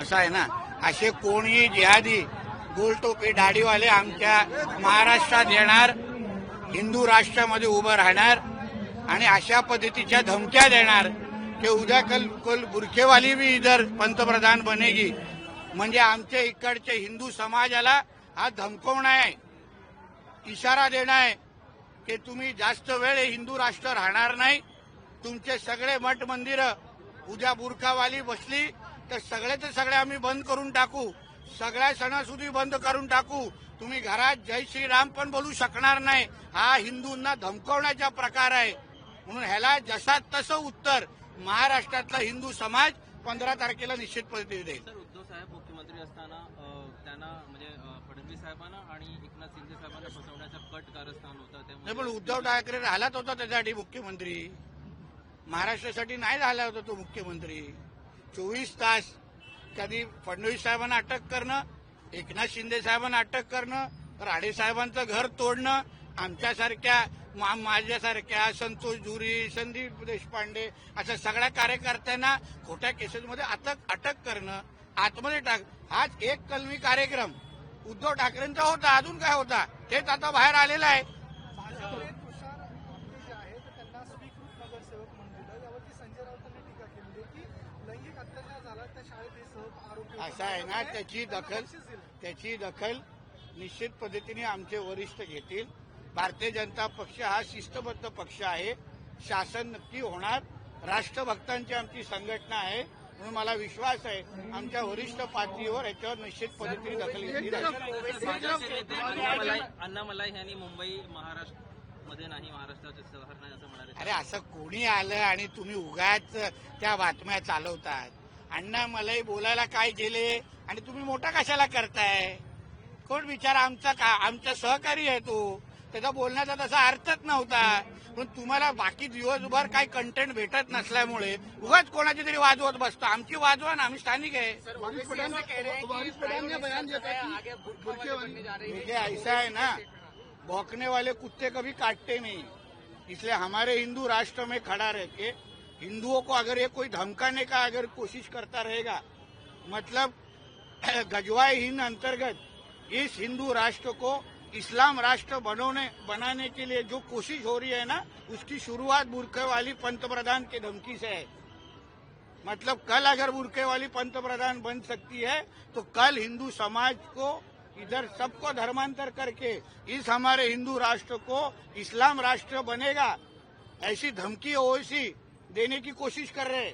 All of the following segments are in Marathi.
असं आहे ना. असे कोणी जिहादी गोलटोपी दाढीवाले आमच्या महाराष्ट्रात येणार हिंदू राष्ट्रामध्ये उभं राहणार आणि अशा पद्धतीच्या धमक्या देणार की उद्या कल कल बुरखेवाली बी इधर पंतप्रधान बनेगी. म्हणजे आमच्या इकडच्या हिंदू समाजाला हा धमकवणं आहे. इशारा देणं आहे की तुम्ही जास्त वेळ हिंदू राष्ट्र राहणार नाही. तुमचे सगळे मठ मंदिरं उद्या बुरखावाली बसली तर सगळेचे सगळे आम्ही बंद करून टाकू. सगळ्या सणासुदी बंद करून टाकू. तुम्ही घरात जय श्रीराम पण बोलू शकणार नाही. हा हिंदूंना धमकवण्याचा प्रकार आहे. म्हणून ह्याला जसा तसं उत्तर महाराष्ट्रातला हिंदू समाज पंधरा तारखेला निश्चित पद्धतीने देईल. उद्धव साहेब मुख्यमंत्री असताना त्यांना म्हणजे फडणवीस साहेबांना आणि एकनाथ शिंदे साहेबांना फसवण्याचा कट कारस्थान होतं पण उद्धव ठाकरे राहिलाच होता त्याच्यासाठी मुख्यमंत्री. महाराष्ट्रासाठी नाही झाला होता तो मुख्यमंत्री. चोवीस तास कधी फडणवीस साहेबांना अटक करणं एकनाथ शिंदे साहेबांना अटक करणं राणे साहेबांचं घर तोडणं आमच्यासारख्या मा- माझ्यासारख्या संतोष धुरी संदीप देशपांडे अशा सगळ्या कार्यकर्त्यांना खोट्या केसेसमध्ये अटक अटक करणं आतमध्ये टाक हाच एक कलमी कार्यक्रम. उद्धव ठाकरेंचा होता अजून काय होता? तेच आता बाहेर आलेला आहे भाजपने तुषार मेहते जे आहे तर त्यांना स्वीकृत नगरसेवक म्हणून दिलं यावरती संजय राऊतांनी टीका केली आहे की लैंगिक अत्याचार झाला त्या शाळेत हे सह आरोपी होते. असं आहे ना त्याची दखल. त्याची दखल निश्चित पद्धतीने आमचे वरिष्ठ घेतील. भारतीय जनता पक्ष हा शिस्तबद्ध पक्ष आहे. शासन नक्की होणार. राष्ट्रभक्तांची आमची संघटना आहे. म्हणून मला विश्वास आहे आमच्या वरिष्ठ पातळीवर याच्यावर निश्चित पद्धतीने दखल घेतली जाईल. भाजपचे नेते अण्णा मलाई अण्णा मलाई यांनी मुंबई महाराष्ट्रमध्ये नाही महाराष्ट्राचे असं म्हणाले. अरे असं कोणी आलं आणि तुम्ही उगाच त्या बातम्या चालवतात? अण्णा मलाही बोलायला काय केले? आणि तुम्ही मोठा कशाला करताय? कोण बिचारा आमचा का आमचा सहकारी आहे तो. त्याचा बोलण्याचा तसा अर्थच नव्हता. पण तुम्हाला बाकी दिवसभर काही कंटेंट भेटत नसल्यामुळे उगाच कोणाची तरी वाजवत बसतो. आमची वाजवा ना आम्ही स्थानिक आहे. देखिए ऐसा है ना? भौंकने वाले कुत्ते कभी काटते नहीं। इसलिए हमारे हिंदू राष्ट्र में खड़ा रह के हिंदुओं को अगर ये कोई धमकाने का अगर कोशिश करता रहेगा मतलब गजवाए हिंद अंतर्गत इस हिंदू राष्ट्र को इस्लाम राष्ट्र बनोने, बनाने के लिए जो कोशिश हो रही है ना, उसकी शुरुआत बुरखे वाली पंतप्रधान की धमकी से है। मतलब कल अगर बुरखे वाली पंतप्रधान बन सकती है तो कल हिंदू समाज को इधर सबको धर्मांतर करके इस हमारे हिंदू राष्ट्र को इस्लाम राष्ट्र बनेगा। ऐसी धमकी ओवैसी देने की कोशिश कर रहे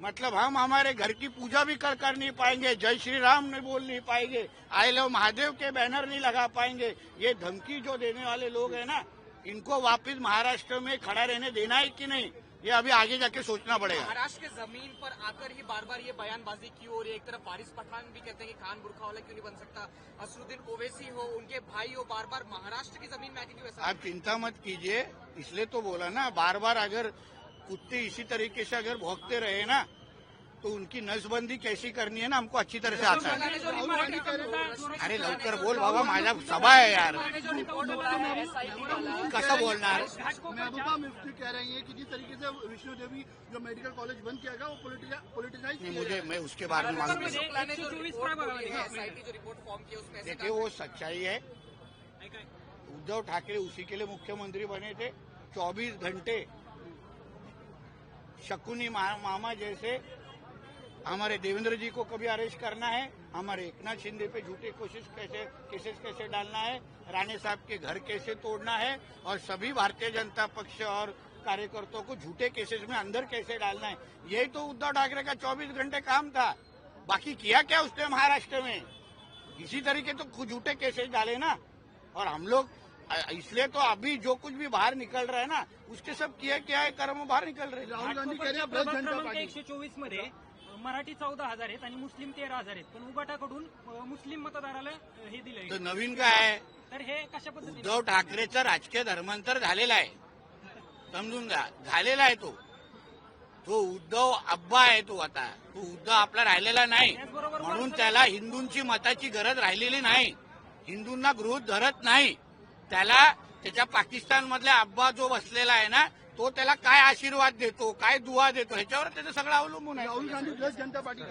मतलब हम हमारे घर की पूजा भी कर कर नहीं पाएँगे जय श्री राम नहीं बोल नहीं पाएँगे आई लव महादेव के बैनर नहीं लगा पाएँगे। ये धमकी जो देने वाले लोग हैं ना इनको वापस महाराष्ट्र में खड़ा रहने देना है कि नहीं ये अभी आगे जाके सोचना पड़ेगा। महाराष्ट्र के ज़मीन पर आकर ही बार बार ये बयानबाजी की हो रही है एक तरफ़ वारिस पठान भी कहते हैं कि खान बुरखा वाला क्यों नहीं बन सकता? असरुद्दीन ओवैसी हो उनके भाई हो बार बार महाराष्ट्र की ज़मीन में आके क्यों आप चिंता मत कीजिए इसलिए तो बोला ना बार बार अगर कुत्ते इसी तरीके से अगर भोगते रहे ना तो उनकी नसबंदी कैसी करनी है ना हमको अच्छी तरह से आता है। अरे लवकर बोल बाबा माझा सभा है यार। कसं बोलणार महबूबा मुफ्ती कह रही हैं कि जिस तरीके से विष्णु देवी जो मेडिकल कॉलेज बंद किया गया वो पॉलिटिसाइज नहीं, मुझे मैं उसके बारे में मालूम नहीं। एसआईटी जो रिपोर्ट फॉर्म की उसमें ऐसे देखिए वो सच्चाई है। उद्धव ठाकरे उसी के लिए मुख्यमंत्री बने थे। 24 घंटे शकुनी मामा जैसे हमारे देवेंद्र जी को कभी अरेस्ट करना है, हमारे एकनाथ शिंदे पे झूठे कोशिश कैसे केसेस कैसे डालना है, राणे साहब के घर कैसे तोड़ना है, और सभी भारतीय जनता पक्ष और कार्यकर्ताओं को झूठे केसेस में अंदर कैसे डालना है? यही तो उद्धव ठाकरे का 24 घंटे काम था। बाकी किया क्या उसने महाराष्ट्र में? इसी तरीके तो झूठे केसेस डाले ना। और हम लोग इसलिए तो अभी जो कुछ भी बाहर निकल रहा है ना उसके सब किया क्या है कर्म बाहर निकल रहे हैं। राहुल गांधी कह रहे हैं एकशे चोवीसमध्ये मराठी चौदा हजार आहेत आणि मुस्लिम तेरा हजार आहेत. पण उबाटाकडून अ, मुस्लिम मतदाराला हे नवीन काय आहे? तर हे कशा पद्धतीने? उद्धव ठाकरेचं राजकीय धर्मांतर झालेलं आहे. समजून घ्या झालेला आहे तो. तो उद्धव अब्बा आहे तो आता. तो उद्धव आपला राहिलेला नाही. म्हणून त्याला हिंदूंची मताची गरज राहिलेली नाही. हिंदूंना गृहीत धरत नाही. त्याला त्याच्या पाकिस्तान मधल्या अब्बा जो बसलेला आहे ना तो त्याला काय आशीर्वाद देतो काय दुवा देतो ह्याच्यावर त्याचं सगळं अवलंबून आहे. Rahul Gandhi plus Janata party